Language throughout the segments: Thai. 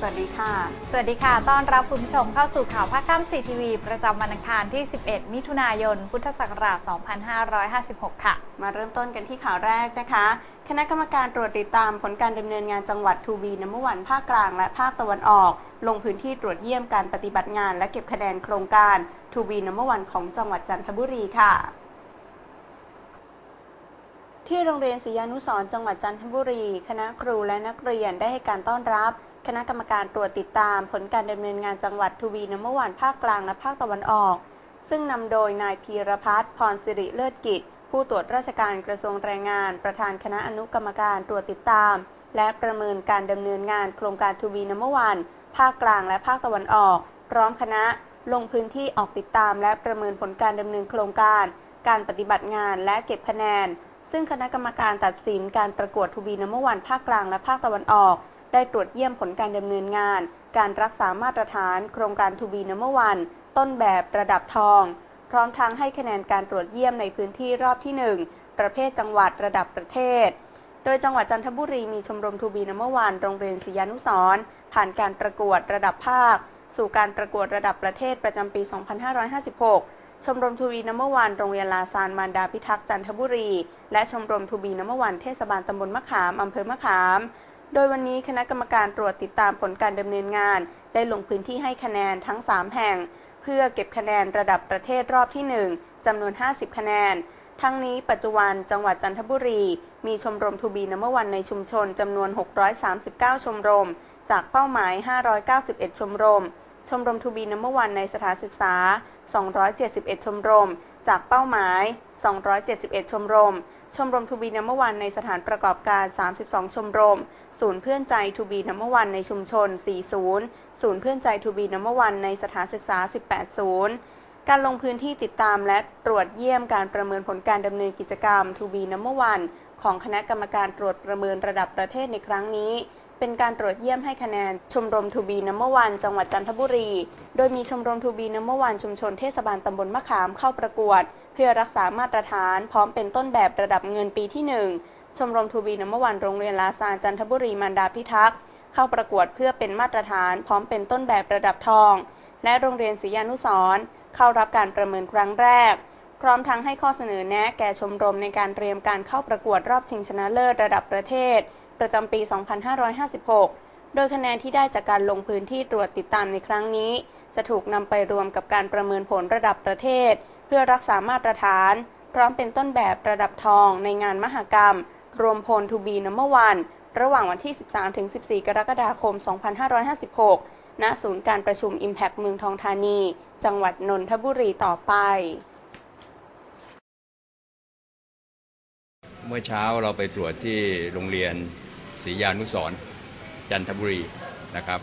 สวัสดีค่ะ สวัสดีค่ะ ต้อนรับคุณผู้ชมเข้าสู่ข่าวภาคค่ำสีทีวี ประจำวันอังคารที่ 11 มิถุนายน พุทธศักราช 2556 ค่ะ มาเริ่มต้นกันที่ข่าวแรกนะคะ คณะกรรมการตรวจติดตามผลการดำเนินงานจังหวัดทูบีน้ำวันภาคกลางและภาคตะวันออก ลงพื้นที่ตรวจเยี่ยมการปฏิบัติงาน และเก็บคะแนนโครงการทูบีน้ำวันของจังหวัดจันทบุรีค่ะ ที่โรงเรียนศรียานุสร์จังหวัดจันทบุรี คณะครูและนักเรียนได้ให้การต้อนรับ คณะกรรมการตรวจติดตาม ผลการดำเนินงานจังหวัดทูบีน้ำวันภาคกลางและภาคตะวันออก ซึ่งนำโดยนายพีรพัฒน์พรสิริเลิศกิจ ผู้ตรวจราชการกระทรวงแรงงาน ประธานคณะอนุกรรมการตรวจติดตาม และประเมินการดำเนินงานโครงการทูบีน้ำวันภาคกลางและภาคตะวันออก พร้อมคณะลงพื้นที่ออกติดตาม และประเมินผลการดำเนินโครงการ การปฏิบัติงานและเก็บคะแนน ซึ่งคณะกรรมการตัดสินการประกวดทูบีน้ำวันภาคกลางและภาคตะวันออก ได้ตรวจเยี่ยมผลการดำเนินงาน การรักษามาตรฐาน โครงการทูบีน้ำวัน ต้นแบบระดับทอง พร้อมทั้งให้คะแนนการตรวจเยี่ยมในพื้นที่รอบที่ 1 ประเภทจังหวัดระดับประเทศ โดยจังหวัดจันทบุรีมีชมรมทูบีน้ำวันโรงเรียนศรียานุสร์ผ่านการประกวดระดับภาค สู่การประกวดระดับประเทศประจำปี 2556 ชมรมทูบีน้ำวันโรงเรียนลาซานมารดาพิทักษ์จันทบุรี และชมรมทูบีน้ำวันเทศบาลตำบลมะขามอำเภอมะขาม โดยวันนี้คณะกรรมการตรวจติดตามผลการดำเนินงาน ได้ลงพื้นที่ให้คะแนนทั้ง 3 แห่ง เพื่อเก็บคะแนนระดับประเทศรอบที่ 1จำนวน 50 คะแนน ทั้งนี้ปัจจุบันจังหวัดจันทบุรี มีชมรมทูบีน้ำวันในชุมชนจำนวน 639 ชมรม จากเป้าหมาย 591 ชมรม ชมรมทูบีน้ำวันในสถานศึกษา 271 ชมรม จากเป้าหมาย 271 ชมรม ชมรมทูบีน้ำวันในสถานประกอบการ 32 ชมรม ศูนย์เพื่อนใจทูบีน้ำวันในชุมชน 4 ศูนย์ ศูนย์เพื่อนใจทูบีน้ำวันในสถานศึกษา 18 ศูนย์การลงพื้นที่ติดตามและตรวจเยี่ยมการประเมินผลการดำเนินกิจกรรมทูบีน้ำวันของคณะกรรมการตรวจประเมินระดับประเทศในครั้งนี้ เป็นการตรวจเยี่ยมให้คะแนนชมรมทูบีน้ำวันจังหวัดจันทบุรี โดยมีชมรมทูบีน้ำวันชุมชนเทศบาลตำบลมะขามเข้าประกวด เพื่อรักษามาตรฐานพร้อมเป็นต้นแบบระดับเงินปีที่ 1 ชมรมทูบีน้ำวันโรงเรียนลาซานจันทบุรีมารดาพิทักษ์เข้าประกวดเพื่อเป็นมาตรฐานพร้อมเป็นต้นแบบระดับทอง และโรงเรียนศรียานุสรเข้ารับการประเมินครั้งแรก พร้อมทั้งให้ข้อเสนอแนะแก่ชมรมในการเตรียมการเข้าประกวดรอบชิงชนะเลิศระดับประเทศ ประจำปี 2556 โดยคะแนนที่ได้จากการลงพื้นที่ตรวจติดตามในครั้งนี้ จะถูกนำไปรวมกับการประเมินผลระดับประเทศ เพื่อรักษามาตรฐาน พร้อมเป็นต้นแบบระดับทองในงานมหกรรม รวมพลทูบีนัมเบอร์วันระหว่างวันที่ 13-14 กรกฎาคม 2556 ณ ศูนย์การประชุม Impact เมืองทองธานี จังหวัดนนทบุรีต่อไป เมื่อเช้าเราไปตรวจที่โรงเรียน ศรียานุสรณ์จันทบุรีนะครับ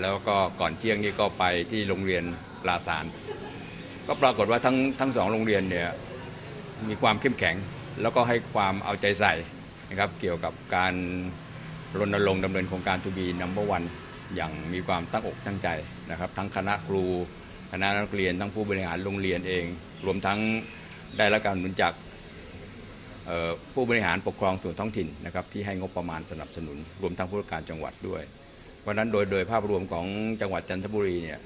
แล้วก็ก่อนเที่ยงนี้ก็ไปที่โรงเรียนลาสานก็ปรากฏว่าทั้งทั้งสองโรงเรียนเนี่ยมีความเข้มแข็ง แล้วก็ให้ความเอาใจใส่นะครับเกี่ยวกับการรณรงค์ดำเนินโครงการทูบีนัมเบอร์วันอย่างมีความตั้งอกตั้งใจนะครับ ทั้งคณะครู คณะนักเรียนทั้งผู้บริหารโรงเรียนเอง รวมทั้งได้รับการหนุนจาก ผู้บริหารปกครองส่วนท้องถิ่นนะครับที่ให้งบประมาณสนับสนุน รวมทั้งผู้การจังหวัดด้วย เพราะฉะนั้นโดยโดยภาพรวมของจังหวัดจันทบุรีเนี่ย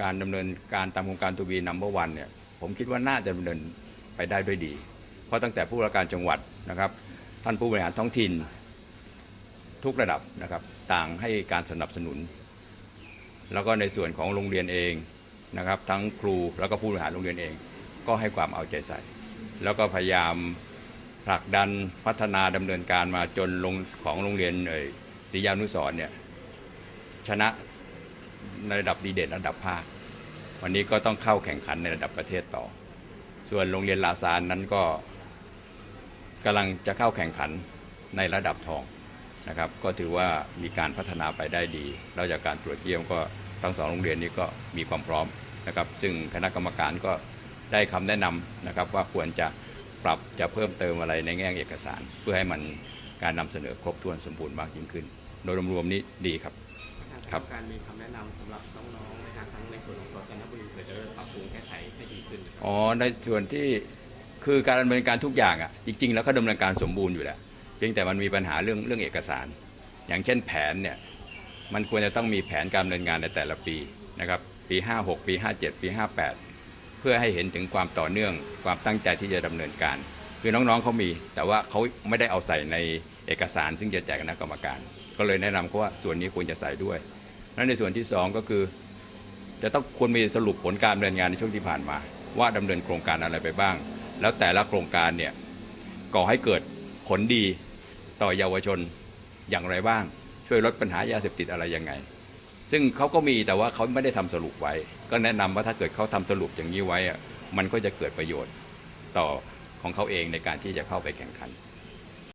การดำเนินการตามโครงการทูบีนัมเบอร์วันเนี่ยผมคิดว่าน่าจะดำเนินไปได้ด้วยดี เพราะตั้งแต่ผู้ว่าการจังหวัดนะครับ ท่านผู้บริหารท้องถิ่นทุกระดับนะครับต่างให้การสนับสนุน แล้วก็ในส่วนของโรงเรียนเองนะครับ ทั้งครูแล้วก็ผู้บริหารโรงเรียนเอง ก็ให้ความเอาใจใส่ แล้วก็พยายาม ผลักดันพัฒนาดำเนินการมาจนลงของโรงเรียนเอ่ยศรียานุสรณ์เนี่ยชนะในระดับดีเด่นระดับภาค วันนี้ก็ต้องเข้าแข่งขันในระดับประเทศต่อ ส่วนโรงเรียนลาซานนั้นก็กำลังจะเข้าแข่งขันในระดับทองนะครับ ก็ถือว่ามีการพัฒนาไปได้ดี แล้วจากการตรวจเยี่ยมก็ทั้งสองโรงเรียนนี้ก็มีความพร้อมนะครับ ซึ่งคณะกรรมการก็ได้คำแนะนำนะครับว่าควรจะ ปรับจะเพิ่มเติมอะไรในแง่เอกสาร เพื่อให้มันการนำเสนอครบถ้วนสมบูรณ์มากยิ่งขึ้น โดยรวมๆนี้ดีครับครับการมีคำแนะนำสำหรับน้องๆนะฮะทั้งในส่วนของจังหวัดจันทบุรีเพื่อจะได้ปรับปรุงแก้ไขให้ดีขึ้นนะครับอ๋อในส่วนที่คือการดำเนินการทุกอย่างอะจริง ๆ แล้วเขาดำเนินการสมบูรณ์อยู่แล้วเพียงแต่มันมีปัญหาเรื่องเรื่องเอกสาร อย่างเช่นแผนเนี่ยมันควรจะต้องมีแผนการดำเนินงานในแต่ละปีนะครับปี 56 ปี 57 ปี 58 เพื่อให้เห็นถึงความต่อเนื่องความตั้งใจที่จะดำเนินการ คือน้องๆเขามี แต่ว่าเขาไม่ได้เอาใส่ในเอกสาร ซึ่งจะแจกคณะกรรมการ ก็เลยแนะนำเขาว่าส่วนนี้ควรจะใส่ด้วยและในส่วนที่สองก็คือ จะต้องควรมีสรุปผลการดำเนินงานในช่วงที่ผ่านมา ว่าดำเนินโครงการอะไรไปบ้าง แล้วแต่ละโครงการเนี่ยก่อให้เกิดผลดีต่อเยาวชนอย่างไรบ้าง ช่วยลดปัญหายาเสพติดอะไรยังไง ซึ่งเขาก็มีแต่ว่าเขาไม่ได้ทำสรุปไว้ ก็แนะนำว่าถ้าเกิดเขาทำสรุปอย่างนี้ไว้อะมันก็จะเกิดประโยชน์ต่อของเขาเองในการที่จะเข้าไปแข่งขัน